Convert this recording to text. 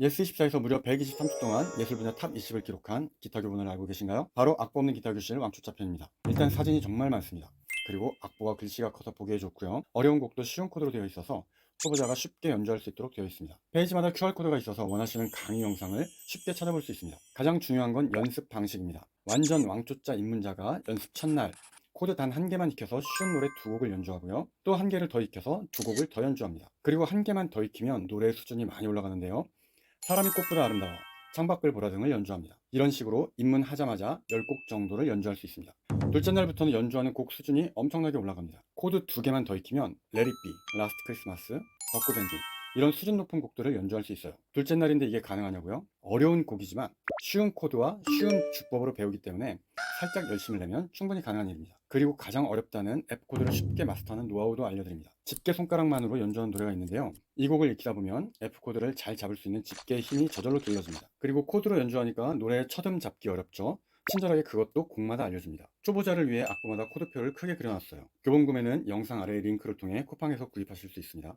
예스24에서 무려 123주 동안 예술 분야 탑 20을 기록한 기타 교본을 알고 계신가요? 바로 악보 없는 기타 교실 왕초자 편입니다. 일단 사진이 정말 많습니다. 그리고 악보와 글씨가 커서 보기에 좋고요. 어려운 곡도 쉬운 코드로 되어 있어서 초보자가 쉽게 연주할 수 있도록 되어 있습니다. 페이지마다 QR코드가 있어서 원하시는 강의 영상을 쉽게 찾아볼 수 있습니다. 가장 중요한 건 연습 방식입니다. 완전 왕초자 입문자가 연습 첫날 코드 단 한 개만 익혀서 쉬운 노래 두 곡을 연주하고요. 또 한 개를 더 익혀서 두 곡을 더 연주합니다. 그리고 한 개만 더 익히면 노래의 수준이 많이 올라가는데요. 사람이 꽃보다 아름다워, 창밖을 보라 등을 연주합니다. 이런 식으로 입문하자마자 10곡 정도를 연주할 수 있습니다. 둘째 날부터는 연주하는 곡 수준이 엄청나게 올라갑니다. 코드 두 개만 더 익히면 Be, 라스트 크리스마스, 벚꽃 엔딩 이런 수준 높은 곡들을 연주할 수 있어요. 둘째 날인데 이게 가능하냐고요? 어려운 곡이지만 쉬운 코드와 쉬운 주법으로 배우기 때문에 살짝 열심을 내면 충분히 가능한 일입니다. 그리고 가장 어렵다는 F 코드를 쉽게 마스터하는 노하우도 알려드립니다. 집게 손가락만으로 연주하는 노래가 있는데요. 이 곡을 익히다 보면 F 코드를 잘 잡을 수 있는 집게의 힘이 저절로 길러집니다. 그리고 코드로 연주하니까 노래의 첫음 잡기 어렵죠. 친절하게 그것도 곡마다 알려줍니다. 초보자를 위해 악보마다 코드표를 크게 그려놨어요. 교본 구매는 영상 아래 링크를 통해 쿠팡에서 구입하실 수 있습니다.